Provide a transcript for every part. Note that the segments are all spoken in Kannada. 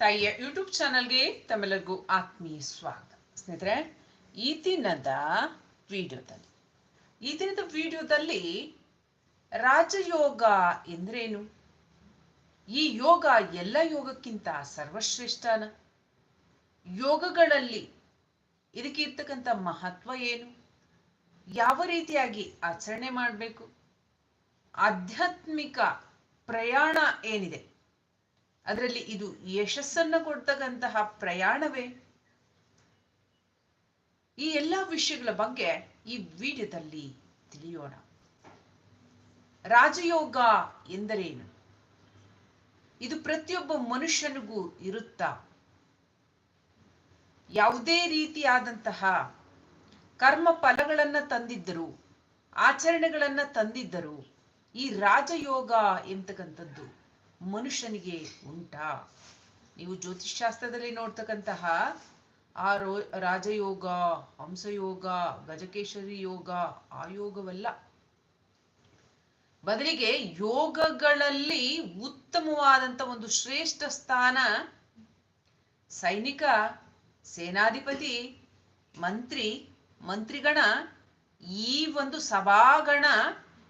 ತಾಯಿಯ ಯೂಟ್ಯೂಬ್ ಚಾನಲ್ಗೆ ತಮ್ಮೆಲ್ಲರಿಗೂ ಆತ್ಮೀಯ ಸ್ವಾಗತ. ಸ್ನೇಹಿತರೆ, ಈ ದಿನದ ವಿಡಿಯೋದಲ್ಲಿ, ಈ ದಿನದ ವಿಡಿಯೋದಲ್ಲಿ ರಾಜಯೋಗ ಎಂದ್ರೇನು? ಈ ಯೋಗ ಎಲ್ಲ ಯೋಗಕ್ಕಿಂತ ಸರ್ವಶ್ರೇಷ್ಠನ? ಯೋಗಗಳಲ್ಲಿ ಇದಕ್ಕೆ ಇರ್ತಕ್ಕಂಥ ಮಹತ್ವ ಏನು? ಯಾವ ರೀತಿಯಾಗಿ ಆಚರಣೆ ಮಾಡಬೇಕು? ಆಧ್ಯಾತ್ಮಿಕ ಪ್ರಯಾಣ ಏನಿದೆ? ಅದರಲ್ಲಿ ಇದು ಯಶಸ್ಸನ್ನ ಕೊಡ್ತಕ್ಕಂತಹ ಪ್ರಯಾಣವೇ? ಈ ಎಲ್ಲ ವಿಷಯಗಳ ಬಗ್ಗೆ ಈ ವಿಡಿಯೋದಲ್ಲಿ ತಿಳಿಯೋಣ. ರಾಜಯೋಗ ಎಂದರೇನು? ಇದು ಪ್ರತಿಯೊಬ್ಬ ಮನುಷ್ಯನಿಗೂ ಇರುತ್ತಾ? ಯಾವುದೇ ರೀತಿಯಾದಂತಹ ಕರ್ಮ ಫಲಗಳನ್ನ ತಂದಿದ್ದರು, ಆಚರಣೆಗಳನ್ನ ತಂದಿದ್ದರು ಈ ರಾಜಯೋಗ ಎಂತಕ್ಕಂಥದ್ದು? ಮನುಷ್ಯನಿಗೆ ಉಂಟಾ? ನೀವು ಜ್ಯೋತಿಷ್ಶಾಸ್ತ್ರದಲ್ಲಿ ನೋಡ್ತಕ್ಕಂತಹ ಆ ರೋ ರಾಜಯೋಗ, ಹಂಸಯೋಗ, ಗಜಕೇಶರಿ ಯೋಗ, ಆ ಯೋಗವಲ್ಲ. ಬದಲಿಗೆ ಯೋಗಗಳಲ್ಲಿ ಉತ್ತಮವಾದಂತ ಒಂದು ಶ್ರೇಷ್ಠ ಸ್ಥಾನ ಸೈನಿಕ, ಸೇನಾಧಿಪತಿ, ಮಂತ್ರಿ, ಮಂತ್ರಿಗಣ, ಈ ಒಂದು ಸಭಾಗಣ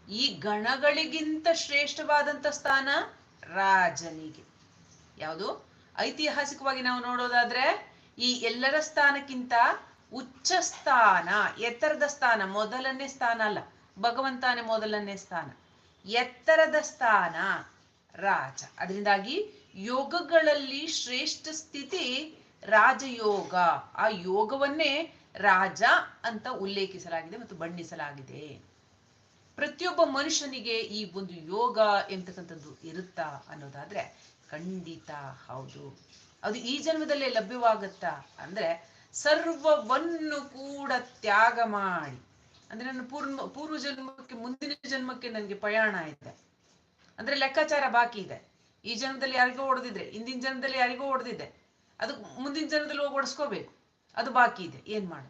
ಈ ಗಣಗಳಿಗಿಂತ ಶ್ರೇಷ್ಠವಾದಂತ ಸ್ಥಾನ ರಾಜನಿಗೆ. ಯಾವುದು? ಐತಿಹಾಸಿಕವಾಗಿ ನಾವು ನೋಡೋದಾದ್ರೆ ಈ ಎಲ್ಲರ ಸ್ಥಾನಕ್ಕಿಂತ ಉಚ್ಚ ಸ್ಥಾನ, ಎತ್ತರದ ಸ್ಥಾನ, ಮೊದಲನೇ ಸ್ಥಾನ ಅಲ್ಲ ಭಗವಂತನೇ ಮೊದಲನೇ ಸ್ಥಾನ. ಎತ್ತರದ ಸ್ಥಾನ ರಾಜ. ಅದರಿಂದಾಗಿ ಯೋಗಗಳಲ್ಲಿ ಶ್ರೇಷ್ಠ ಸ್ಥಿತಿ ರಾಜಯೋಗ. ಆ ಯೋಗವನ್ನೇ ರಾಜ ಅಂತ ಉಲ್ಲೇಖಿಸಲಾಗಿದೆ ಮತ್ತು ಬಣ್ಣಿಸಲಾಗಿದೆ. ಪ್ರತಿಯೊಬ್ಬ ಮನುಷ್ಯನಿಗೆ ಈ ಒಂದು ಯೋಗ ಎಂತಕ್ಕಂಥದ್ದು ಇರುತ್ತಾ ಅನ್ನೋದಾದ್ರೆ ಖಂಡಿತ ಹೌದು. ಅದು ಈ ಜನ್ಮದಲ್ಲೇ ಲಭ್ಯವಾಗುತ್ತಾ ಅಂದ್ರೆ ಸರ್ವವನ್ನು ಕೂಡ ತ್ಯಾಗ ಮಾಡಿ, ಅಂದ್ರೆ ನನ್ನ ಪೂರ್ವ ಪೂರ್ವ ಜನ್ಮಕ್ಕೆ ಮುಂದಿನ ಜನ್ಮಕ್ಕೆ ನನಗೆ ಪ್ರಯಾಣ ಇದೆ. ಅಂದ್ರೆ ಲೆಕ್ಕಾಚಾರ ಬಾಕಿ ಇದೆ. ಈ ಜನ್ಮದಲ್ಲಿ ಯಾರಿಗೋ ಹೊಡೆದಿದ್ರೆ ಹಿಂದಿನ ಜನ್ಮದಲ್ಲಿ ಯಾರಿಗೋ ಹೊಡೆದಿದ್ದೆ ಅದು ಮುಂದಿನ ಜನ್ಮದಲ್ಲಿ ಹೋಗಿ ಹೊಡೆಸ್ಕೋಬೇಕು. ಅದು ಬಾಕಿ ಇದೆ. ಏನ್ ಮಾಡು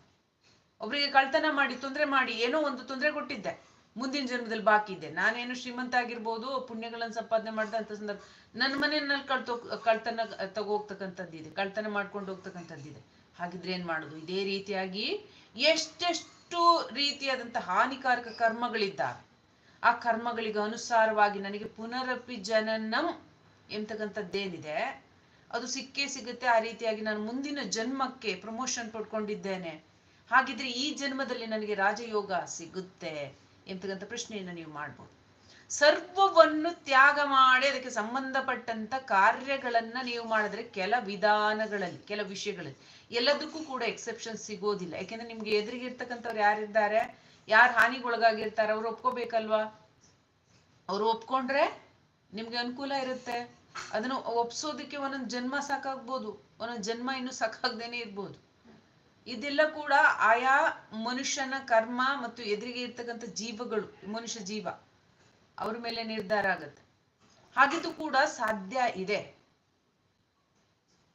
ಒಬ್ರಿಗೆ ಕಳ್ತನ ಮಾಡಿ, ತೊಂದರೆ ಮಾಡಿ, ಏನೋ ಒಂದು ತೊಂದರೆ ಕೊಟ್ಟಿದ್ದೆ. ಮುಂದಿನ ಜನ್ಮದಲ್ಲಿ ಬಾಕಿ ಇದೆ. ನಾನೇನು ಶ್ರೀಮಂತ ಆಗಿರ್ಬೋದು, ಪುಣ್ಯಗಳನ್ನು ಸಂಪಾದನೆ ಮಾಡಿದಂತ ಸಂದರ್ಭ, ನನ್ನ ಮನೆಯಲ್ಲಿ ಕಳ್ತೋ, ಕಳ್ತನ ಇದೆ, ಕಳ್ತನ ಮಾಡ್ಕೊಂಡು ಹೋಗ್ತಕ್ಕಂಥದ್ದಿದೆ ಹಾಗಿದ್ರೆ ಏನ್ ಮಾಡುದು? ಇದೇ ರೀತಿಯಾಗಿ ಎಷ್ಟೆಷ್ಟು ರೀತಿಯಾದಂತಹ ಹಾನಿಕಾರಕ ಕರ್ಮಗಳಿದ್ದ ಆ ಕರ್ಮಗಳಿಗೆ ಅನುಸಾರವಾಗಿ ನನಗೆ ಪುನರಪಿ ಜನನಂ ಎಂತಕ್ಕಂಥದ್ದೇನಿದೆ ಅದು ಸಿಕ್ಕೇ ಸಿಗುತ್ತೆ. ಆ ರೀತಿಯಾಗಿ ನಾನು ಮುಂದಿನ ಜನ್ಮಕ್ಕೆ ಪ್ರಮೋಷನ್ ಪಡ್ಕೊಂಡಿದ್ದೇನೆ. ಹಾಗಿದ್ರೆ ಈ ಜನ್ಮದಲ್ಲಿ ನನಗೆ ರಾಜಯೋಗ ಸಿಗುತ್ತೆ. ಎಂತಕ್ಕಂಥ ಪ್ರಶ್ನೆಯನ್ನು ನೀವು ಮಾಡ್ಬೋದು. ಸರ್ವವನ್ನು ತ್ಯಾಗ ಮಾಡಿ ಅದಕ್ಕೆ ಸಂಬಂಧಪಟ್ಟಂತ ಕಾರ್ಯಗಳನ್ನ ನೀವು ಮಾಡಿದ್ರೆ ಕೆಲ ವಿಧಾನಗಳಲ್ಲಿ, ಕೆಲ ವಿಷಯಗಳಲ್ಲಿ ಎಲ್ಲದಕ್ಕೂ ಕೂಡ ಎಕ್ಸೆಪ್ಷನ್ ಸಿಗೋದಿಲ್ಲ. ಯಾಕೆಂದ್ರೆ ನಿಮ್ಗೆ ಎದುರಿಗಿರ್ತಕ್ಕಂಥವ್ರು ಯಾರಿದ್ದಾರೆ? ಯಾರು ಹಾನಿಗೊಳಗಾಗಿರ್ತಾರೆ? ಅವ್ರು ಒಪ್ಕೋಬೇಕಲ್ವಾ? ಅವ್ರು ಒಪ್ಕೊಂಡ್ರೆ ನಿಮ್ಗೆ ಅನುಕೂಲ ಇರುತ್ತೆ. ಅದನ್ನು ಒಪ್ಸೋದಕ್ಕೆ ಒಂದೊಂದು ಜನ್ಮ ಸಾಕಾಗ್ಬೋದು. ಒಂದೊಂದು ಜನ್ಮ ಇನ್ನು ಸಾಕಾಗ್ದೇನೆ ಇರ್ಬೋದು. ಇದೆಲ್ಲ ಕೂಡ ಆಯಾ ಮನುಷ್ಯನ ಕರ್ಮ ಮತ್ತು ಎದುರಿಗೆ ಇರ್ತಕ್ಕಂಥ ಜೀವಗಳು, ಮನುಷ್ಯ ಜೀವ, ಅವ್ರ ಮೇಲೆ ನಿರ್ಧಾರ ಆಗತ್ತೆ. ಹಾಗಿದ್ದು ಕೂಡ ಸಾಧ್ಯ ಇದೆ.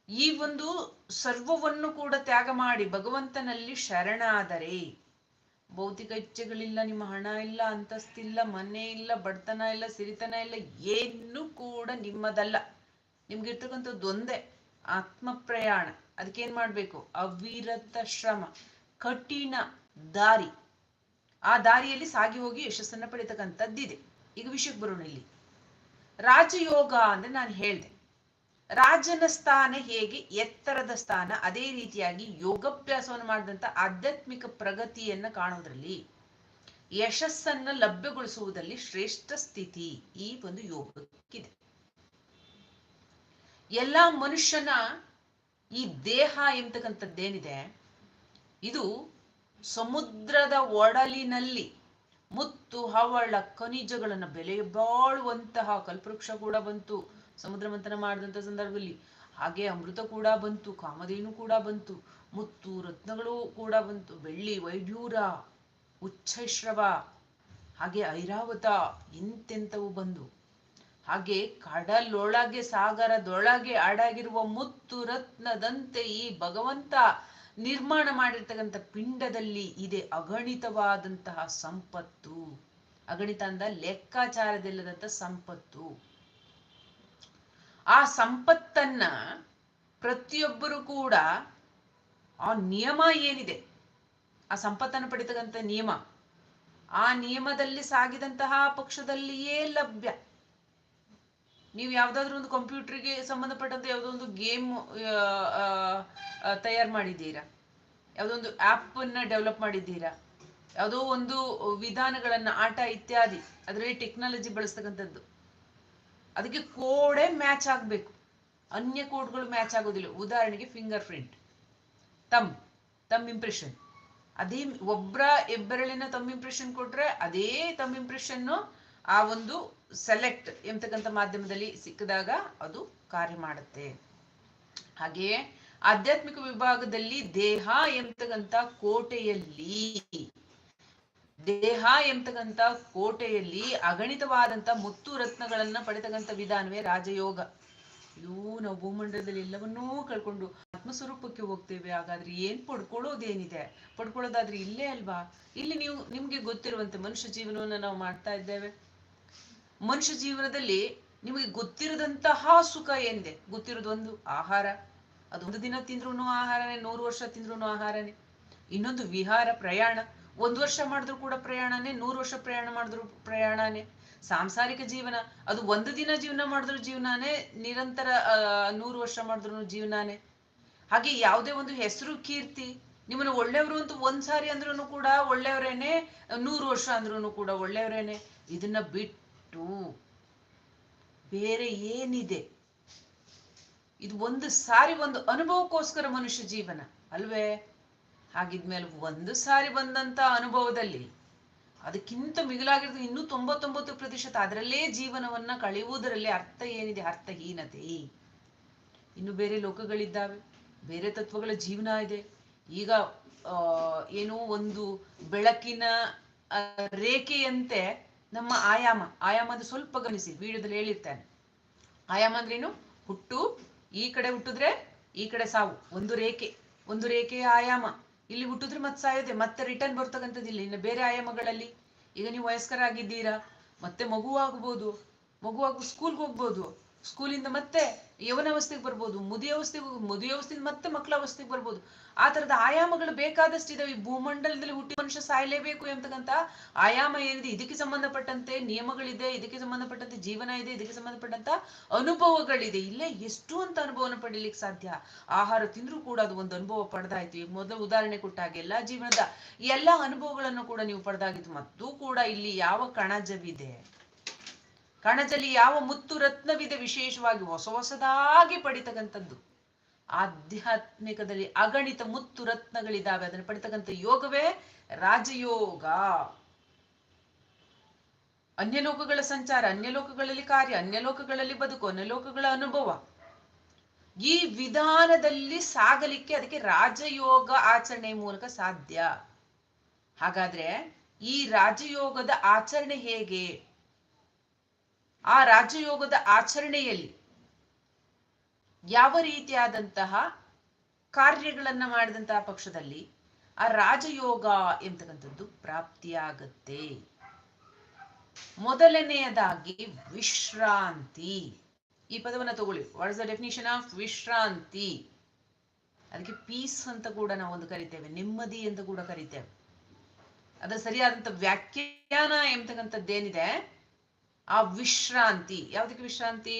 ಈ ಒಂದು ಸರ್ವವನ್ನು ಕೂಡ ತ್ಯಾಗ ಮಾಡಿ ಭಗವಂತನಲ್ಲಿ ಶರಣಾದರೆ, ಭೌತಿಕ ಇಚ್ಛೆಗಳಿಲ್ಲ, ನಿಮ್ಮ ಹಣ ಇಲ್ಲ ಅಂತಸ್ತಿಲ್ಲ ಮನೆ ಇಲ್ಲ, ಬಡತನ ಇಲ್ಲ, ಸಿರಿತನ ಇಲ್ಲ, ಏನು ಕೂಡ ನಿಮ್ಮದಲ್ಲ. ನಿಮ್ಗೆ ಇರ್ತಕ್ಕಂಥದ್ದು ಒಂದೇ. ಆತ್ಮ ಪ್ರಯಾಣ ಅದಕ್ಕೇನ್ ಮಾಡ್ಬೇಕು? ಅವಿರತ ಶ್ರಮ. ಕಠಿಣ ದಾರಿ. ಆ ದಾರಿಯಲ್ಲಿ ಸಾಗಿ ಹೋಗಿ ಯಶಸ್ಸನ್ನ ಪಡಿತಕ್ಕಂಥದ್ದಿದೆ. ಈಗ ವಿಷಯಕ್ಕೆ ಬರೋಣ ಇಲ್ಲಿ. ರಾಜಯೋಗ ಅಂದ್ರೆ ನಾನು ಹೇಳ್ದೆ. ರಾಜನ ಸ್ಥಾನ ಹೇಗೆ? ಎತ್ತರದ ಸ್ಥಾನ. ಅದೇ ರೀತಿಯಾಗಿ ಯೋಗಾಭ್ಯಾಸವನ್ನು ಮಾಡಿದಂತ ಆಧ್ಯಾತ್ಮಿಕ ಪ್ರಗತಿಯನ್ನ ಕಾಣೋದ್ರಲ್ಲಿ ಯಶಸ್ಸನ್ನ ಲಭ್ಯಗೊಳಿಸುವುದರಲ್ಲಿ ಶ್ರೇಷ್ಠ ಸ್ಥಿತಿ ಈ ಒಂದು ಯೋಗಕ್ಕಿದೆ. ಎಲ್ಲಾ ಮನುಷ್ಯನ ಈ ದೇಹ ಎಂತಕ್ಕಂಥದ್ದೇನಿದೆ? ಇದು ಸಮುದ್ರದ ಒಡಲಿನಲ್ಲಿ ಮುತ್ತು, ಹವಳ, ಖನಿಜಗಳನ್ನು ಬೆಲೆ ಬಾಳುವಂತಹ ಕಲ್ಪವೃಕ್ಷ ಕೂಡ ಬಂತು. ಸಮುದ್ರ ಮಂಥನ ಮಾಡಿದಂಥ ಸಂದರ್ಭದಲ್ಲಿ ಹಾಗೆ ಅಮೃತ ಕೂಡ ಬಂತು, ಕಾಮಧೇನು ಕೂಡ ಬಂತು, ಮುತ್ತು, ರತ್ನಗಳು ಕೂಡ ಬಂತು, ಬೆಳ್ಳಿ, ವೈಢೂರ, ಉಚ್ಛೈಶ್ರವ, ಹಾಗೆ ಐರಾವತ ಇಂತೆಂತವು ಬಂದು. ಹಾಗೆ ಕಡಲೊಳಗೆ, ಸಾಗರದೊಳಗೆ ಅಡಗಿರುವ ಮುತ್ತು ರತ್ನದಂತೆ ಈ ಭಗವಂತ ನಿರ್ಮಾಣ ಮಾಡಿರ್ತಕ್ಕಂಥ ಪಿಂಡದಲ್ಲಿ ಇದೆ ಅಗಣಿತವಾದಂತಹ ಸಂಪತ್ತು. ಅಗಣಿತ ಅಂದ ಲೆಕ್ಕಾಚಾರದಿಲ್ಲದಂತ ಸಂಪತ್ತು. ಆ ಸಂಪತ್ತನ್ನ ಪ್ರತಿಯೊಬ್ಬರು ಕೂಡ ಆ ನಿಯಮ ಏನಿದೆ? ಆ ಸಂಪತ್ತನ್ನು ಪಡಿತಕ್ಕಂಥ ನಿಯಮ. ಆ ನಿಯಮದಲ್ಲಿ ಸಾಗಿದಂತಹ ಪಕ್ಷದಲ್ಲಿಯೇ ಲಭ್ಯ. ನೀವು ಯಾವುದಾದ್ರೂ ಒಂದು ಕಂಪ್ಯೂಟರ್ಗೆ ಸಂಬಂಧಪಟ್ಟಂತ ಯಾವುದೋ ಒಂದು ಗೇಮ್ ತಯಾರು ಮಾಡಿದ್ದೀರಾ? ಯಾವುದೋ ಒಂದು ಆ್ಯಪನ್ನು ಡೆವಲಪ್ ಮಾಡಿದ್ದೀರಾ? ಯಾವುದೋ ಒಂದು ವಿಧಾನಗಳನ್ನ ಆಟ ಇತ್ಯಾದಿ, ಅದರಲ್ಲಿ ಟೆಕ್ನಾಲಜಿ ಬಳಸ್ತಕ್ಕಂಥದ್ದು. ಅದಕ್ಕೆ ಕೋಡೇ ಮ್ಯಾಚ್ ಆಗಬೇಕು. ಅನ್ಯ ಕೋಡ್ಗಳು ಮ್ಯಾಚ್ ಆಗೋದಿಲ್ಲ. ಉದಾಹರಣೆಗೆ ಫಿಂಗರ್ ಪ್ರಿಂಟ್ ತಮ್ ತಮ್ ಇಂಪ್ರೆಷನ್. ಅದೇ ಒಬ್ಬರ ಹೆಬ್ಬೆರಳಿನ ತಮ್ ಇಂಪ್ರೆಷನ್ ಕೊಟ್ರೆ ಅದೇ ತಮ್ ಇಂಪ್ರೆಷನ್ನು ಆ ಒಂದು ಸೆಲೆಕ್ಟ್ ಎಂಬತಕ್ಕಂಥ ಮಾಧ್ಯಮದಲ್ಲಿ ಸಿಕ್ಕಿದಾಗ ಅದು ಕಾರ್ಯ ಮಾಡುತ್ತೆ. ಹಾಗೆಯೇ ಆಧ್ಯಾತ್ಮಿಕ ವಿಭಾಗದಲ್ಲಿ ದೇಹ ಎಂಬತಕ್ಕಂಥ ಕೋಟೆಯಲ್ಲಿ, ದೇಹ ಎಂಬತಕ್ಕಂಥ ಕೋಟೆಯಲ್ಲಿ ಅಗಣಿತವಾದಂತ ಮುತ್ತು ರತ್ನಗಳನ್ನ ಪಡೆತಕ್ಕಂಥ ವಿಧಾನವೇ ರಾಜಯೋಗ. ಇದು ನಾವು ಭೂಮಂಡಲದಲ್ಲಿ ಎಲ್ಲವನ್ನೂ ಕಳ್ಕೊಂಡು ಆತ್ಮಸ್ವರೂಪಕ್ಕೆ ಹೋಗ್ತೇವೆ. ಹಾಗಾದ್ರೆ ಏನ್ ಪಡ್ಕೊಳ್ಳೋದೇನಿದೆ? ಪಡ್ಕೊಳ್ಳೋದಾದ್ರೆ ಇಲ್ಲೇ ಅಲ್ವಾ? ಇಲ್ಲಿ ನೀವು ನಿಮ್ಗೆ ಗೊತ್ತಿರುವಂತೆ ಮನುಷ್ಯ ಜೀವನವನ್ನ ನಾವು ಮಾಡ್ತಾ ಇದ್ದೇವೆ. ಮನುಷ್ಯ ಜೀವನದಲ್ಲಿ ನಿಮಗೆ ಗೊತ್ತಿರದಂತಹ ಸುಖ ಎಂದೆ. ಗೊತ್ತಿರೋದೊಂದು ಆಹಾರ. ಅದು ಒಂದು ದಿನ ತಿಂದ್ರು ಆಹಾರನೇ, ನೂರು ವರ್ಷ ತಿಂದ್ರು ಆಹಾರನೇ. ಇನ್ನೊಂದು ವಿಹಾರ, ಪ್ರಯಾಣ. ಒಂದು ವರ್ಷ ಮಾಡಿದ್ರು ಕೂಡ ಪ್ರಯಾಣನೇ, ನೂರು ವರ್ಷ ಪ್ರಯಾಣ ಮಾಡಿದ್ರು ಪ್ರಯಾಣನೇ. ಸಾಂಸಾರಿಕ ಜೀವನ, ಅದು ಒಂದು ದಿನ ಜೀವನ ಮಾಡಿದ್ರು ಜೀವನಾನೇ, ನಿರಂತರ ನೂರು ವರ್ಷ ಮಾಡಿದ್ರು ಜೀವನಾನೇ. ಹಾಗೆ ಯಾವುದೇ ಒಂದು ಹೆಸರು, ಕೀರ್ತಿ, ನಿಮ್ಮನ್ನು ಒಳ್ಳೆಯವರು ಅಂತ ಒಂದ್ ಸಾರಿ ಅಂದ್ರೂ ಕೂಡ ಒಳ್ಳೆಯವರೇನೆ, ನೂರು ವರ್ಷ ಅಂದ್ರೂ ಕೂಡ ಒಳ್ಳೆಯವರೇನೆ. ಇದನ್ನ ಬಿಟ್ಟು ಬೇರೆ ಏನಿದೆ? ಇದು ಒಂದು ಸಾರಿ ಒಂದು ಅನುಭವಕ್ಕೋಸ್ಕರ ಮನುಷ್ಯ ಜೀವನ, ಅಲ್ವೇ? ಹಾಗಿದ್ಮೇಲೆ ಒಂದು ಸಾರಿ ಬಂದಂತ ಅನುಭವದಲ್ಲಿ ಅದಕ್ಕಿಂತ ಮಿಗಿಲಾಗಿರೋದು ಇನ್ನೂ ತೊಂಬತ್ತೊಂಬತ್ತು ಪ್ರತಿಶತ ಅದರಲ್ಲೇ ಜೀವನವನ್ನ ಕಳೆಯುವುದರಲ್ಲಿ ಅರ್ಥ ಏನಿದೆ? ಅರ್ಥಹೀನತೆ. ಇನ್ನು ಬೇರೆ ಲೋಕಗಳಿದ್ದಾವೆ, ಬೇರೆ ತತ್ವಗಳ ಜೀವನ ಇದೆ. ಈಗ ಏನೋ ಒಂದು ಬೆಳಕಿನ ರೇಖೆಯಂತೆ ನಮ್ಮ ಆಯಾಮ ಆಯಾಮ ಅಂದ್ರೆ ಸ್ವಲ್ಪ ಗಮನಿಸಿ, ವಿಡಿಯೋದಲ್ಲಿ ಹೇಳಿರ್ತಾನೆ. ಆಯಾಮ ಅಂದ್ರೇನು ಹುಟ್ಟು, ಈ ಕಡೆ ಹುಟ್ಟಿದ್ರೆ ಈ ಕಡೆ ಸಾವು, ಒಂದು ರೇಖೆ, ಒಂದು ರೇಖೆಯ ಆಯಾಮ. ಇಲ್ಲಿ ಹುಟ್ಟಿದ್ರೆ ಮತ್ತೆ ಸಾಯೋದೆ ಮತ್ತೆ ರಿಟರ್ನ್ ಬರ್ತಕ್ಕಂಥದ್ದಿಲ್ಲ ಇನ್ನು ಬೇರೆ ಆಯಾಮಗಳಲ್ಲಿ. ಈಗ ನೀವು ವಯಸ್ಕರಾಗಿದ್ದೀರಾ, ಮತ್ತೆ ಮಗುವಾಗ್ಬೋದು ಮಗುವಾಗ ಸ್ಕೂಲ್ಗೆ ಹೋಗ್ಬೋದು ಸ್ಕೂಲಿಂದ ಮತ್ತೆ ಯವನಾವಸ್ಥೆಗೆ ಬರ್ಬೋದು, ಮುದಿ ಅವಸ್ಥೆಗೆ ಮುದಿ ಅವಸ್ಥೆಗೆ ಮತ್ತೆ ಮಕ್ಕಳ ಅವಸ್ಥೆಗೆ ಬರ್ಬೋದು. ಆ ತರದ ಆಯಾಮಗಳು ಬೇಕಾದಷ್ಟು ಇದಾವೆ ಈ ಭೂಮಂಡಲದಲ್ಲಿ ಹುಟ್ಟಿ ಮನುಷ್ಯ ಸಾಯಲೇಬೇಕು ಎಂತಕ್ಕಂತ ಆಯಾಮ ಏನಿದೆ, ಇದಕ್ಕೆ ಸಂಬಂಧಪಟ್ಟಂತೆ ನಿಯಮಗಳಿದೆ, ಇದಕ್ಕೆ ಸಂಬಂಧಪಟ್ಟಂತೆ ಜೀವನ ಇದೆ, ಇದಕ್ಕೆ ಸಂಬಂಧಪಟ್ಟಂತ ಅನುಭವಗಳಿದೆ. ಇಲ್ಲೇ ಎಷ್ಟು ಅಂತ ಅನುಭವನ ಪಡೀಲಿಕ್ಕೆ ಸಾಧ್ಯ? ಆಹಾರ ತಿಂದ್ರೂ ಕೂಡ ಅದು ಒಂದು ಅನುಭವ ಪಡೆದಾಯ್ತು. ಮೊದಲು ಉದಾಹರಣೆ ಕೊಟ್ಟಾಗ ಎಲ್ಲ ಜೀವನದ ಎಲ್ಲಾ ಅನುಭವಗಳನ್ನು ಕೂಡ ನೀವು ಪಡೆದಾಗಿತ್ತು. ಮತ್ತು ಕೂಡ ಇಲ್ಲಿ ಯಾವ ಕಣಜವಿದೆ? ಕಣಜಲ್ಲಿ ಯಾವ ಮುತ್ತು ರತ್ನವಿದೆ ವಿಶೇಷವಾಗಿ ಹೊಸ ಹೊಸದಾಗಿ ಪಡಿತಕ್ಕಂಥದ್ದು. ಆಧ್ಯಾತ್ಮಿಕದಲ್ಲಿ ಅಗಣಿತ ಮುತ್ತು ರತ್ನಗಳಿದ್ದಾವೆ ಅದನ್ನು ಪಡಿತಕ್ಕಂಥ ಯೋಗವೇ ರಾಜಯೋಗ. ಅನ್ಯಲೋಕಗಳ ಸಂಚಾರ, ಅನ್ಯಲೋಕಗಳಲ್ಲಿ ಕಾರ್ಯ, ಅನ್ಯಲೋಕಗಳಲ್ಲಿ ಬದುಕು, ಅನ್ಯಲೋಕಗಳ ಅನುಭವ. ಈ ವಿಧಾನದಲ್ಲಿ ಸಾಗಲಿಕ್ಕೆ ಅದಕ್ಕೆ ರಾಜಯೋಗ ಆಚರಣೆ ಮೂಲಕ ಸಾಧ್ಯ. ಹಾಗಾದ್ರೆ ಈ ರಾಜಯೋಗದ ಆಚರಣೆ ಹೇಗೆ? ಆ ರಾಜಯೋಗದ ಆಚರಣೆಯಲ್ಲಿ ಯಾವ ರೀತಿಯಾದಂತಹ ಕಾರ್ಯಗಳನ್ನ ಮಾಡಿದಂತಹ ಪಕ್ಷದಲ್ಲಿ ಆ ರಾಜಯೋಗ ಎಂತಕ್ಕಂಥದ್ದು ಪ್ರಾಪ್ತಿಯಾಗತ್ತೆ. ಮೊದಲನೆಯದಾಗಿ ವಿಶ್ರಾಂತಿ. ಈ ಪದವನ್ನ ತಗೊಳ್ಳಿ. What is the definition of ವಿಶ್ರಾಂತಿ? ಅದಕ್ಕೆ ಪೀಸ್ ಅಂತ ಕೂಡ ನಾವು ಒಂದು ಕರಿತೇವೆ, ನೆಮ್ಮದಿ ಅಂತ ಕೂಡ ಕರಿತೇವೆ. ಅದರ ಸರಿಯಾದಂತ ವ್ಯಾಖ್ಯಾನ ಎಂಬತಕ್ಕಂಥದ್ದೇನಿದೆ ಆ ವಿಶ್ರಾಂತಿ. ಯಾವುದಕ್ಕೆ ವಿಶ್ರಾಂತಿ?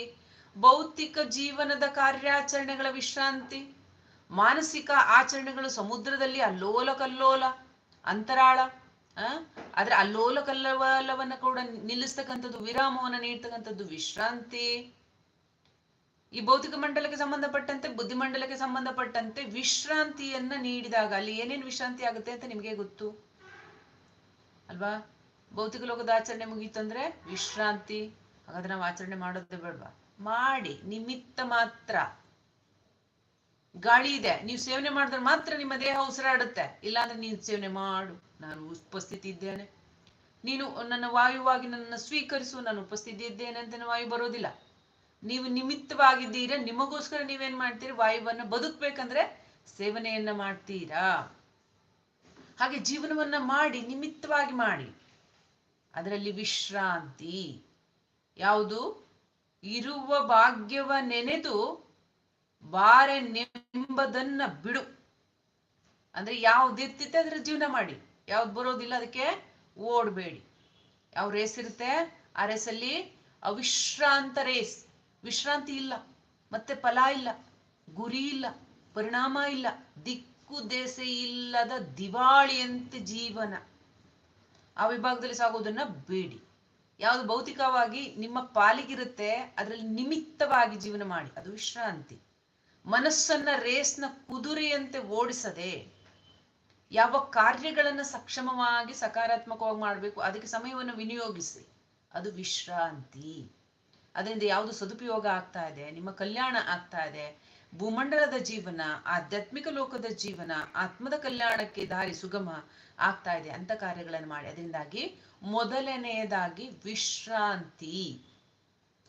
ಭೌತಿಕ ಜೀವನದ ಕಾರ್ಯಾಚರಣೆಗಳ ವಿಶ್ರಾಂತಿ. ಮಾನಸಿಕ ಆಚರಣೆಗಳು ಸಮುದ್ರದಲ್ಲಿ ಅಲ್ಲೋಲ ಕಲ್ಲೋಲ, ಅಂತರಾಳ ಆದರೆ ಅಲ್ಲೋಲ ಕಲ್ಲವಲವನ್ನ ಕೂಡ ನಿಲ್ಲಿಸ್ತಕ್ಕಂಥದ್ದು, ವಿರಾಮವನ್ನ ನೀಡ್ತಕ್ಕಂಥದ್ದು ವಿಶ್ರಾಂತಿ. ಈ ಭೌತಿಕ ಮಂಡಲಕ್ಕೆ ಸಂಬಂಧಪಟ್ಟಂತೆ, ಬುದ್ಧಿಮಂಡಲಕ್ಕೆ ಸಂಬಂಧಪಟ್ಟಂತೆ ವಿಶ್ರಾಂತಿಯನ್ನ ನೀಡಿದಾಗ ಅಲ್ಲಿ ಏನೇನು ವಿಶ್ರಾಂತಿ ಆಗುತ್ತೆ ಅಂತ ನಿಮಗೆ ಗೊತ್ತು? ಅಲ್ವಾ? ಭೌತಿಕ ಲೋಕದ ಆಚರಣೆ ಮುಗೀತಂದ್ರೆ ವಿಶ್ರಾಂತಿ, ಹಾಗಾದ್ರೆ ನಾವು ಆಚರಣೆ ಮಾಡೋದೇ ಬೇಡವಾ? ಮಾಡಿ, ನಿಮಿತ್ತ ಮಾತ್ರ. ಗಾಳಿ ಇದೆ, ನೀವು ಸೇವನೆ ಮಾಡಿದ್ರೆ ಮಾತ್ರ ನಿಮ್ಮ ದೇಹ ಉಸಿರಾಡುತ್ತೆ. ಇಲ್ಲಾಂದ್ರೆ ನೀನು ಸೇವನೆ ಮಾಡು, ನಾನು ಉಪಸ್ಥಿತಿ ಇದ್ದೇನೆ. ನೀನು ನನ್ನ ವಾಯುವಾಗಿ ನನ್ನ ಸ್ವೀಕರಿಸು, ನಾನು ಉಪಸ್ಥಿತಿ ಇದ್ದೇನೆ ಅಂತ ವಾಯು ಬರೋದಿಲ್ಲ. ನೀವು ನಿಮಿತ್ತವಾಗಿದ್ದೀರಾ, ನಿಮಗೋಸ್ಕರ ನೀವೇನ್ ಮಾಡ್ತೀರಿ? ವಾಯುವನ್ನ ಬದುಕ್ಬೇಕಂದ್ರೆ ಸೇವನೆಯನ್ನ ಮಾಡ್ತೀರಾ? ಹಾಗೆ ಜೀವನವನ್ನ ಮಾಡಿ, ನಿಮಿತ್ತವಾಗಿ ಮಾಡಿ. ಅದರಲ್ಲಿ ವಿಶ್ರಾಂತಿ. ಯಾವುದು? ಇರುವ ಭಾಗ್ಯವ ನೆನೆದು ಬಾರೆನೆಂಬುದನ್ನ ಬಿಡು. ಅಂದ್ರೆ ಯಾವ್ದಿರ್ತಿತ್ತೆ ಅದ್ರ ಜೀವನ ಮಾಡಿ. ಯಾವ್ದು ಬರೋದಿಲ್ಲ ಅದಕ್ಕೆ ಓಡಬೇಡಿ. ಯಾವ ರೇಸ್ ಇರುತ್ತೆ? ಆ ರೇಸಲ್ಲಿ ಅವಿಶ್ರಾಂತ ರೇಸ್ ವಿಶ್ರಾಂತಿ ಇಲ್ಲ. ಮತ್ತೆ ಫಲ ಇಲ್ಲ. ಗುರಿ ಇಲ್ಲ. ಪರಿಣಾಮ ಇಲ್ಲ. ದಿಕ್ಕು ದೇಸೆ ಇಲ್ಲದ ದಿವಾಳಿಯಂತೆ ಜೀವನ. ಆ ವಿಭಾಗದಲ್ಲಿ ಸಾಗೋದನ್ನ ಬೇಡಿ. ಯಾವುದು ಭೌತಿಕವಾಗಿ ನಿಮ್ಮ ಪಾಲಿಗಿರುತ್ತೆ, ಅದರಲ್ಲಿ ನಿಮಿತ್ತವಾಗಿ ಜೀವನ ಮಾಡಿ. ಅದು ವಿಶ್ರಾಂತಿ. ಮನಸ್ಸನ್ನ ರೇಸ್ನ ಕುದುರೆಯಂತೆ ಓಡಿಸದೆ ಯಾವ ಕಾರ್ಯಗಳನ್ನ ಸಕ್ಷಮವಾಗಿ ಸಕಾರಾತ್ಮಕವಾಗಿ ಮಾಡಬೇಕು, ಅದಕ್ಕೆ ಸಮಯವನ್ನು ವಿನಿಯೋಗಿಸಿ. ಅದು ವಿಶ್ರಾಂತಿ. ಅದರಿಂದ ಯಾವುದು ಸದುಪಯೋಗ ಆಗ್ತಾ ಇದೆ, ನಿಮ್ಮ ಕಲ್ಯಾಣ ಆಗ್ತಾ ಇದೆ ಭೂಮಂಡಲದ ಜೀವನ, ಆಧ್ಯಾತ್ಮಿಕ ಲೋಕದ ಜೀವನ, ಆತ್ಮದ ಕಲ್ಯಾಣಕ್ಕೆ ದಾರಿ ಸುಗಮ ಆಗ್ತಾ ಇದೆ ಅಂತ ಕಾರ್ಯಗಳನ್ನು ಮಾಡಿ. ಅದರಿಂದಾಗಿ ಮೊದಲನೆಯದಾಗಿ ವಿಶ್ರಾಂತಿ.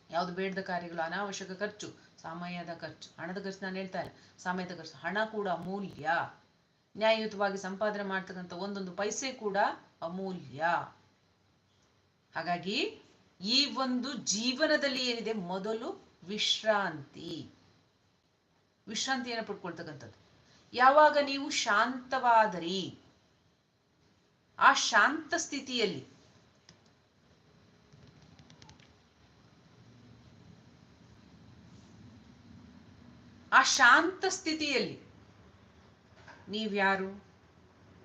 ಯಾವ್ದು ಬೇಡದ ಕಾರ್ಯಗಳು? ಅನಾವಶ್ಯಕ ಖರ್ಚು, ಸಮಯದ ಖರ್ಚು. ಹಣದ ಖರ್ಚು ನಾನು ಹೇಳ್ತಾ ಇಲ್ಲ. ಸಮಯದ ಖರ್ಚು. ಹಣ ಕೂಡ ಅಮೂಲ್ಯ. ನ್ಯಾಯಯುತವಾಗಿ ಸಂಪಾದನೆ ಮಾಡ್ತಕ್ಕಂಥ ಒಂದೊಂದು ಪೈಸೆ ಕೂಡ ಅಮೂಲ್ಯ. ಹಾಗಾಗಿ ಈ ಒಂದು ಜೀವನದಲ್ಲಿ ಏನಿದೆ? ಮೊದಲು ವಿಶ್ರಾಂತಿ. ವಿಶ್ರಾಂತಿಯನ್ನು ಪಡ್ಕೊಳ್ತಕ್ಕಂಥದ್ದು. ಯಾವಾಗ ನೀವು ಶಾಂತವಾದರಿ, ಆ ಶಾಂತ ಸ್ಥಿತಿಯಲ್ಲಿ ಆ ಶಾಂತ ಸ್ಥಿತಿಯಲ್ಲಿ ನೀವ್ಯಾರು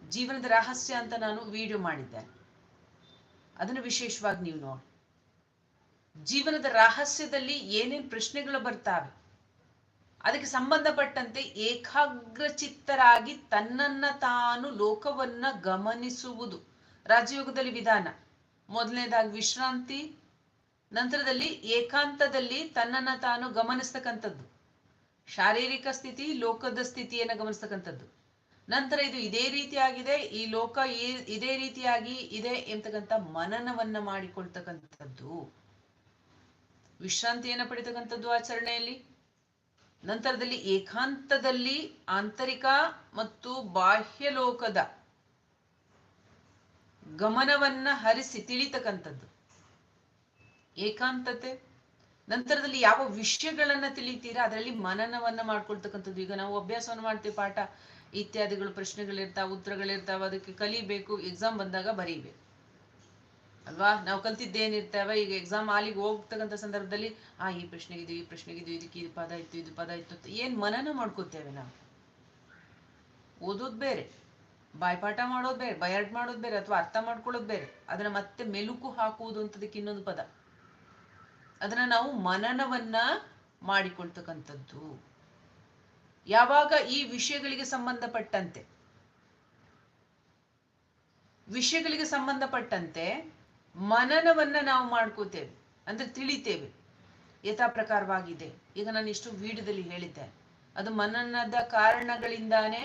ಜೀವನದ ರಹಸ್ಯ ಅಂತ ನಾನು ವಿಡಿಯೋ ಮಾಡಿದ್ದೇನೆ. ಅದನ್ನು ವಿಶೇಷವಾಗಿ ನೀವು ನೋಡಿ. ಜೀವನದ ರಹಸ್ಯದಲ್ಲಿ ಏನೇನು ಪ್ರಶ್ನೆಗಳು ಬರ್ತಾವೆ? ಅದಕ್ಕೆ ಸಂಬಂಧಪಟ್ಟಂತೆ ಏಕಾಗ್ರಚಿತ್ತರಾಗಿ ತನ್ನನ್ನ ತಾನು ಲೋಕವನ್ನ ಗಮನಿಸುವುದು. ರಾಜಯೋಗದಲ್ಲಿ ವಿಧಾನ. ಮೊದಲನೇದಾಗಿ ವಿಶ್ರಾಂತಿ, ನಂತರದಲ್ಲಿ ಏಕಾಂತದಲ್ಲಿ ತನ್ನನ್ನ ತಾನು ಗಮನಿಸ್ತಕ್ಕಂಥದ್ದು. ಶಾರೀರಿಕ ಸ್ಥಿತಿ, ಲೋಕದ ಸ್ಥಿತಿಯನ್ನು ಗಮನಿಸ್ತಕ್ಕಂಥದ್ದು. ನಂತರ ಇದು ಇದೇ ರೀತಿಯಾಗಿದೆ, ಈ ಲೋಕ ಇದೇ ರೀತಿಯಾಗಿ ಇದೆ ಎಂತಕ್ಕಂಥ ಮನನವನ್ನ ಮಾಡಿಕೊಳ್ತಕ್ಕಂಥದ್ದು. ವಿಶ್ರಾಂತಿಯನ್ನು ಪಡಿತಕ್ಕಂಥದ್ದು ಆಚರಣೆಯಲ್ಲಿ. ನಂತರದಲ್ಲಿ ಏಕಾಂತದಲ್ಲಿ ಆಂತರಿಕ ಮತ್ತು ಬಾಹ್ಯ ಲೋಕದ ಗಮನವನ್ನ ಹರಿಸಿ ತಿಳಿತಕ್ಕಂಥದ್ದು. ಏಕಾಂತತೆ. ನಂತರದಲ್ಲಿ ಯಾವ ವಿಷಯಗಳನ್ನ ತಿಳಿತೀರಾ? ಅದರಲ್ಲಿ ಮನನವನ್ನ ಮಾಡ್ಕೊಳ್ತಕ್ಕಂಥದ್ದು. ಈಗ ನಾವು ಅಭ್ಯಾಸವನ್ನು ಮಾಡ್ತೀವಿ, ಪಾಠ ಇತ್ಯಾದಿಗಳು, ಪ್ರಶ್ನೆಗಳಿರ್ತಾವ, ಉತ್ತರಗಳಿರ್ತಾವ, ಅದಕ್ಕೆ ಕಲಿಬೇಕು ಎಕ್ಸಾಮ್ ಬಂದಾಗ ಬರೀಬೇಕು. ಅಲ್ವಾ? ನಾವು ಕಲ್ತಿದ್ದೇನಿರ್ತೇವೆ ಈಗ ಎಕ್ಸಾಮ್ ಹಾಲಿಗೆ ಹೋಗ್ತಕ್ಕಂಥ ಸಂದರ್ಭದಲ್ಲಿ, ಆ, ಈ ಪ್ರಶ್ನೆಗೆ ಇದು, ಈ ಪ್ರಶ್ನೆಗೆ ಇದು, ಇದಕ್ಕೆ ಇದು ಪದ ಇತ್ತು, ಇದು ಪದ ಇತ್ತು ಅಂತ ಏನ್ ಮನನ ಮಾಡ್ಕೋತೇವೆ ನಾವು? ಓದೋದು ಬೇರೆ, ಬಾಯ್ಪಾಠ ಮಾಡೋದು ಬೇರೆ ಬಯರ್ಡ್ ಮಾಡೋದು ಬೇರೆ, ಅಥವಾ ಅರ್ಥ ಮಾಡ್ಕೊಳ್ಳೋದು ಬೇರೆ. ಅದನ್ನ ಮತ್ತೆ ಮೆಲುಕು ಹಾಕುವುದು ಅಂತದಕ್ಕೆ ಇನ್ನೊಂದು ಪದ. ಅದನ್ನ ನಾವು ಮನನವನ್ನ ಮಾಡಿಕೊಳ್ತಕ್ಕಂಥದ್ದು. ಯಾವಾಗ ಈ ವಿಷಯಗಳಿಗೆ ಸಂಬಂಧಪಟ್ಟಂತೆ ವಿಷಯಗಳಿಗೆ ಸಂಬಂಧಪಟ್ಟಂತೆ ಮನನವನ್ನ ನಾವು ಮಾಡ್ಕೋತೇವೆ, ಅಂದ್ರೆ ತಿಳಿತೇವೆ. ಯಥಾ ಪ್ರಕಾರವಾಗಿದೆ ಈಗ ನಾನು ಇಷ್ಟು ವಿಡಿಯೋದಲ್ಲಿ ಹೇಳಿದ್ದೆ. ಅದು ಮನನದ ಕಾರಣಗಳಿಂದಾನೇ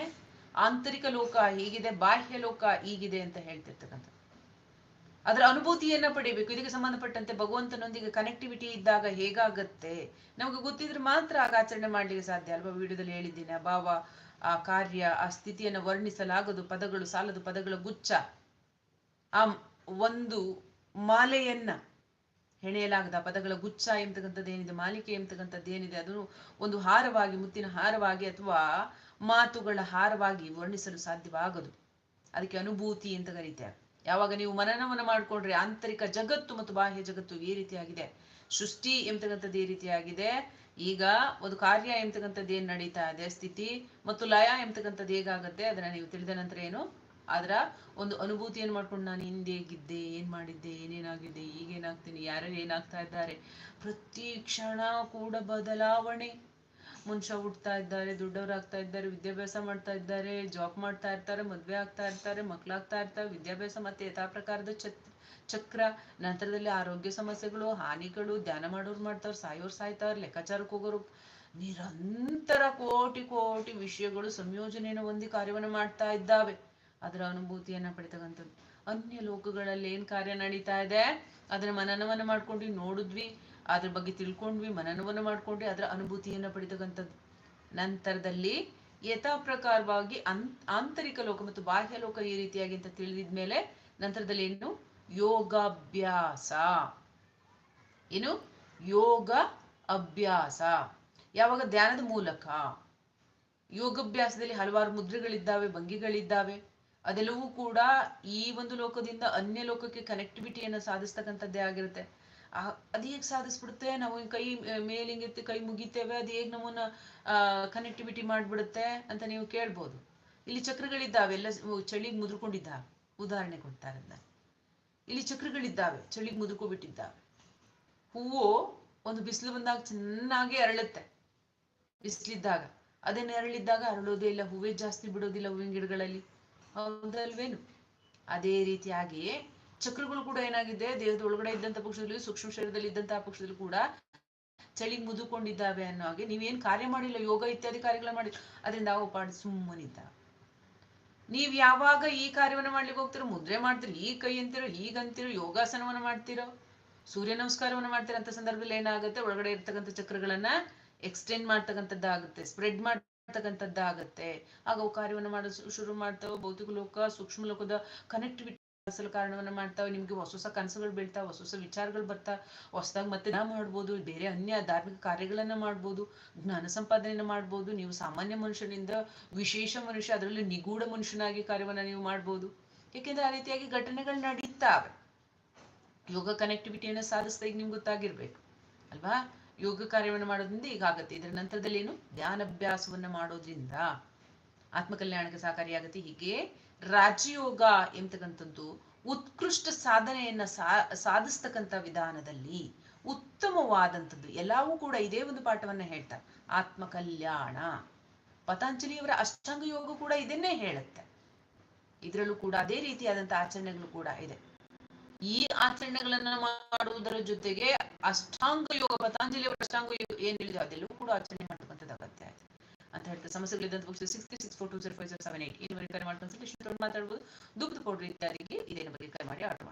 ಆಂತರಿಕ ಲೋಕ ಹೀಗಿದೆ, ಬಾಹ್ಯ ಲೋಕ ಹೀಗಿದೆ ಅಂತ ಹೇಳ್ತಿರ್ತಕ್ಕಂಥ ಅದರ ಅನುಭೂತಿಯನ್ನ ಪಡಿಬೇಕು ಇದಕ್ಕೆ ಸಂಬಂಧಪಟ್ಟಂತೆ ಭಗವಂತನೊಂದಿಗೆ ಕನೆಕ್ಟಿವಿಟಿ ಇದ್ದಾಗ ಹೇಗಾಗತ್ತೆ? ನಮಗೆ ಗೊತ್ತಿದ್ರೆ ಮಾತ್ರ ಆಗ ಆಚರಣೆ ಮಾಡ್ಲಿಕ್ಕೆ ಸಾಧ್ಯ ಅಲ್ವಾ? ವಿಡಿಯೋದಲ್ಲಿ ಹೇಳಿದ್ದೀನಿ ಆ ಭಾವ ಆ ಕಾರ್ಯ, ಆ ಸ್ಥಿತಿಯನ್ನು ವರ್ಣಿಸಲಾಗದು, ಪದಗಳು ಸಾಲದು, ಪದಗಳ ಗುಚ್ಛ. ಆ ಒಂದು ಮಾಲೆಯನ್ನ ಹೆಣೆಯಲಾಗದ ಪದಗಳ ಗುಚ್ಛ ಎಂಬತಕ್ಕಂಥದ್ದು ಏನಿದೆ, ಮಾಲಿಕೆ ಎಂಬತಕ್ಕಂಥದ್ದು ಏನಿದೆ, ಅದನ್ನು ಒಂದು ಹಾರವಾಗಿ, ಮುತ್ತಿನ ಹಾರವಾಗಿ ಅಥವಾ ಮಾತುಗಳ ಹಾರವಾಗಿ ವರ್ಣಿಸಲು ಸಾಧ್ಯವಾಗದು. ಅದಕ್ಕೆ ಅನುಭೂತಿ ಅಂತ ಕರೀತಾರೆ. ಯಾವಾಗ ನೀವು ಮನನವನ್ನು ಮಾಡ್ಕೊಂಡ್ರೆ ಆಂತರಿಕ ಜಗತ್ತು ಮತ್ತು ಬಾಹ್ಯ ಜಗತ್ತು ಈ ರೀತಿಯಾಗಿದೆ. ಸೃಷ್ಟಿ ಎಂಬತಕ್ಕಂಥದ್ದು ಈ ರೀತಿಯಾಗಿದೆ. ಈಗ ಒಂದು ಕಾರ್ಯ ಎಂಬತಕ್ಕಂಥದ್ದು ಏನ್ ನಡೀತಾ ಇದೆ, ಸ್ಥಿತಿ ಮತ್ತು ಲಯ ಎಂಬತಕ್ಕಂಥದ್ದು ಹೇಗಾಗತ್ತೆ, ಅದನ್ನ ನೀವು ತಿಳಿದ ನಂತರ ಏನು? ಅದರ ಒಂದು ಅನುಭೂತಿಯನ್ನು ಮಾಡ್ಕೊಂಡು ನಾನು ಹಿಂದೆ ಹೇಗಿದ್ದೆ ಏನ್ ಮಾಡಿದ್ದೆ, ಏನೇನಾಗಿದೆ, ಈಗೇನಾಗ್ತೀನಿ, ಯಾರ್ಯಾರು ಏನಾಗ್ತಾ ಇದ್ದಾರೆ, ಪ್ರತಿ ಕ್ಷಣ ಕೂಡ ಬದಲಾವಣೆ. ಮನುಷ್ಯ ಹುಟ್ತಾ ಇದ್ದಾರೆ, ದೊಡ್ಡವರಾಗ್ತಾ ಇದ್ದಾರೆ, ವಿದ್ಯಾಭ್ಯಾಸ ಮಾಡ್ತಾ ಇದ್ದಾರೆ ಜಾಬ್ ಮಾಡ್ತಾ ಇರ್ತಾರೆ, ಮದ್ವೆ ಆಗ್ತಾ ಇರ್ತಾರೆ, ಮಕ್ಳಾಗ್ತಾ ಇರ್ತಾರೆ ವಿದ್ಯಾಭ್ಯಾಸ ಮತ್ತೆ ಯಥಾ ಪ್ರಕಾರದ ಚಕ್ರ, ನಂತರದಲ್ಲಿ ಆರೋಗ್ಯ ಸಮಸ್ಯೆಗಳು, ಹಾನಿಗಳು, ಧ್ಯಾನ ಮಾಡೋರು ಮಾಡ್ತಾವ್ರು, ಸಾಯೋರು ಸಾಯ್ತಾವ್ರು, ಲೆಕ್ಕಾಚಾರಕ್ಕೆ ಹೋಗೋರು. ನಿರಂತರ ಕೋಟಿ ಕೋಟಿ ವಿಷಯಗಳು ಸಂಯೋಜನೆಯನ್ನು ಹೊಂದಿ ಕಾರ್ಯವನ್ನು ಮಾಡ್ತಾ ಇದ್ದಾವೆ. ಅದರ ಅನುಭೂತಿಯನ್ನ ಪಡಿತಕ್ಕಂಥದ್ದು. ಅನ್ಯ ಲೋಕಗಳಲ್ಲಿ ಏನ್ ಕಾರ್ಯ ನಡೀತಾ ಇದೆ? ಅದರ ಮನನವನ್ನ ಮಾಡ್ಕೊಂಡ್ವಿ, ನೋಡಿದ್ವಿ, ಅದ್ರ ಬಗ್ಗೆ ತಿಳ್ಕೊಂಡ್ವಿ, ಮನನವನ್ನ ಮಾಡ್ಕೊಂಡ್ವಿ, ಅದರ ಅನುಭೂತಿಯನ್ನ ಪಡಿತಕ್ಕಂಥದ್ದು. ನಂತರದಲ್ಲಿ ಯಥಾ ಪ್ರಕಾರವಾಗಿ ಆಂತರಿಕ ಲೋಕ ಮತ್ತು ಬಾಹ್ಯ ಲೋಕ ಈ ರೀತಿಯಾಗಿ ಅಂತ ತಿಳಿದಿದ್ಮೇಲೆ ನಂತರದಲ್ಲಿ ಏನು? ಯೋಗಾಭ್ಯಾಸ. ಏನು? ಯೋಗ ಅಭ್ಯಾಸ ಯಾವಾಗ? ಧ್ಯಾನದ ಮೂಲಕ. ಯೋಗಾಭ್ಯಾಸದಲ್ಲಿ ಹಲವಾರು ಮುದ್ರೆಗಳಿದ್ದಾವೆ, ಭಂಗಿಗಳಿದ್ದಾವೆ. ಅದೆಲ್ಲವೂ ಕೂಡ ಈ ಒಂದು ಲೋಕದಿಂದ ಅನ್ಯ ಲೋಕಕ್ಕೆ ಕನೆಕ್ಟಿವಿಟಿಯನ್ನು ಸಾಧಿಸ್ತಕ್ಕಂಥದ್ದೇ ಆಗಿರುತ್ತೆ. ಅದು ಹೇಗೆ ಸಾಧಿಸ್ಬಿಡುತ್ತೆ? ನಾವು ಕೈ ಮೇಲಿಂಗಿತ್ತು ಕೈ ಮುಗಿತೇವೆ, ಅದು ಹೇಗೆ ನಮ್ಮನ್ನ ಕನೆಕ್ಟಿವಿಟಿ ಮಾಡ್ಬಿಡುತ್ತೆ ಅಂತ ನೀವು ಕೇಳ್ಬೋದು. ಇಲ್ಲಿ ಚಕ್ರಗಳಿದ್ದಾವೆ, ಎಲ್ಲ ಚಳಿಗೆ ಮುದ್ರಕೊಂಡಿದ್ದಾವೆ. ಉದಾಹರಣೆ ಕೊಡ್ತಾರೆ ಅದನ್ನ ಇಲ್ಲಿ ಚಕ್ರಗಳಿದ್ದಾವೆ, ಚಳಿಗೆ ಮುದುಕೋಬಿಟ್ಟಿದ್ದಾವೆ ಹೂವು ಒಂದು ಬಿಸಿಲು ಬಂದಾಗ ಚೆನ್ನಾಗಿ ಅರಳುತ್ತೆ. ಬಿಸಿಲಿದ್ದಾಗ. ಅದೇ ನೆರಳಿದ್ದಾಗ ಅರಳೋದೇ ಇಲ್ಲ, ಹೂವೇ ಜಾಸ್ತಿ ಬಿಡೋದಿಲ್ಲ ಹೂವಿನ ಗಿಡಗಳಲ್ಲಿ. ಹೌದಲ್ವೇನು? ಅದೇ ರೀತಿಯಾಗಿ ಚಕ್ರಗಳು ಕೂಡ ಏನಾಗಿದೆ? ದೇಹದ ಒಳಗಡೆ ಇದ್ದಂತ ಪಕ್ಷದಲ್ಲಿ ಸೂಕ್ಷ್ಮ ಶರೀರದಲ್ಲಿ ಇದ್ದಂತಹ ಪಕ್ಷದಲ್ಲಿ ಕೂಡ ಚಳಿ ಮುದುಕೊಂಡಿದ್ದಾವೆ ಅನ್ನೋ ಹಾಗೆ ನೀವೇನ್ ಕಾರ್ಯ ಮಾಡಿಲ್ಲ, ಯೋಗ ಇತ್ಯಾದಿ ಕಾರ್ಯಗಳ ಮಾಡಿ ಅದರಿಂದ ಅವು ಪಾಡು ಸುಮ್ಮನಿದ್ದ ನೀವ್ ಯಾವಾಗ ಈ ಕಾರ್ಯವನ್ನು ಮಾಡ್ಲಿಕ್ಕೆ ಹೋಗ್ತಿರೋ, ಮುದ್ರೆ ಮಾಡ್ತೀರೋ, ಈ ಕೈ ಅಂತಿರೋ ಈಗ ಅಂತಿರೋ, ಯೋಗಾಸನವನ್ನ ಮಾಡ್ತಿರೋ, ಸೂರ್ಯ ನಮಸ್ಕಾರವನ್ನ ಮಾಡ್ತೀರ, ಅಂತ ಸಂದರ್ಭದಲ್ಲಿ ಏನಾಗುತ್ತೆ? ಒಳಗಡೆ ಇರ್ತಕ್ಕಂಥ ಚಕ್ರಗಳನ್ನ ಎಕ್ಸ್ಟೆಂಡ್ ಮಾಡ್ತಕ್ಕಂಥದ್ದಾಗುತ್ತೆ ಸ್ಪ್ರೆಡ್ ಮಾಡ್ತಕ್ಕಂಥದ್ದಾಗುತ್ತೆ ಆಗ ಅವು ಕಾರ್ಯವನ್ನ ಮಾಡು ಶುರು ಮಾಡ್ತಾವ, ಭೌತಿಕ ಲೋಕ, ಸೂಕ್ಷ್ಮ ಲೋಕದ ಕನೆಕ್ಟಿವಿಟಿ ಅಸಲು ಕಾರಣವನ್ನ ಮಾಡ್ತಾವ, ನಿಮ್ಗೆ ಹೊಸ ಹೊಸ ಕನಸುಗಳು ಬೀಳ್ತಾವ ಹೊಸ ಹೊಸ ವಿಚಾರಗಳು ಬರ್ತಾ, ಹೊಸದಾಗಿ ಮತ್ತೆ ಮಾಡ್ಬೋದು, ಬೇರೆ ಅನ್ಯ ಧಾರ್ಮಿಕ ಕಾರ್ಯಗಳನ್ನ ಮಾಡ್ಬೋದು, ಜ್ಞಾನ ಸಂಪಾದನೆಯನ್ನ ಮಾಡ್ಬೋದು, ನೀವು ಸಾಮಾನ್ಯ ಮನುಷ್ಯನಿಂದ ವಿಶೇಷ ಮನುಷ್ಯ, ಅದರಲ್ಲಿ ನಿಗೂಢ ಮನುಷ್ಯನಾಗಿ ಕಾರ್ಯವನ್ನ ನೀವು ಮಾಡ್ಬೋದು. ಯಾಕೆಂದ್ರೆ ಆ ರೀತಿಯಾಗಿ ಘಟನೆಗಳು ನಡೀತಾವೆ. ಯೋಗ ಕನೆಕ್ಟಿವಿಟಿಯನ್ನು ಸಾಧಿಸ್ತಾ ಈಗ ನಿಮ್ಗೆ ಗೊತ್ತಾಗಿರ್ಬೇಕು, ಅಲ್ವಾ? ಯೋಗ ಕಾರ್ಯವನ್ನು ಮಾಡೋದ್ರಿಂದ ಈಗ ಆಗತ್ತೆ. ಇದರ ನಂತರದಲ್ಲಿ ಏನು ಧ್ಯಾನಾಭ್ಯಾಸವನ್ನ ಮಾಡೋದ್ರಿಂದ ಆತ್ಮಕಲ್ಯಾಣಕ್ಕೆ ಸಹಕಾರಿಯಾಗುತ್ತೆ. ಹೀಗೆ ರಾಜಯೋಗ ಎಂತಕ್ಕಂಥದ್ದು ಉತ್ಕೃಷ್ಟ ಸಾಧನೆಯನ್ನ ಸಾಧಿಸ್ತಕ್ಕಂಥ ವಿಧಾನದಲ್ಲಿ ಉತ್ತಮವಾದಂಥದ್ದು. ಎಲ್ಲವೂ ಕೂಡ ಇದೇ ಒಂದು ಪಾಠವನ್ನ ಹೇಳ್ತಾರೆ ಆತ್ಮಕಲ್ಯಾಣ. ಪತಂಜಲಿಯವರ ಅಷ್ಟಾಂಗ ಯೋಗ ಕೂಡ ಇದನ್ನೇ ಹೇಳುತ್ತೆ. ಇದರಲ್ಲೂ ಕೂಡ ಅದೇ ರೀತಿಯಾದಂತಹ ಆಚರಣೆಗಳು ಕೂಡ ಇದೆ. ಈ ಆಚರಣೆಗಳನ್ನ ಮಾಡುವುದರ ಜೊತೆಗೆ ಅಷ್ಟಾಂಗ ಯೋಗ ಪತಂಜಲಿಯವರ ಅಷ್ಟಾಂಗ ಯೋಗ ಏನ್ ಹೇಳಿದ್ರು ಅದೆಲ್ಲವೂ ಕೂಡ ಆಚರಣೆ ಮಾಡ್ತಕ್ಕಂಥದ್ದು ಅಗತ್ಯ ಆಯ್ತು. ಅಂತ ಹೇಳ್ತಾ ಸಮಸ್ಯೆಗಳಿದ್ದಂತ ಪಕ್ಷ six three six four two zero five seven eight ಈ ಬಗ್ಗೆ ಕರೆ ಮಾಡಿ ಕನ್ಸಲ್ಟೇಷನ್ ಮಾತಾಡ್ಬೋದು. ದುಗ್ಧ ಪೌಡರ್ ಇತ್ಯಾದಿಗೆ ಇದೇನ ಬಗ್ಗೆ ಕರೆ ಮಾಡಿ ಆರ್ಡರ್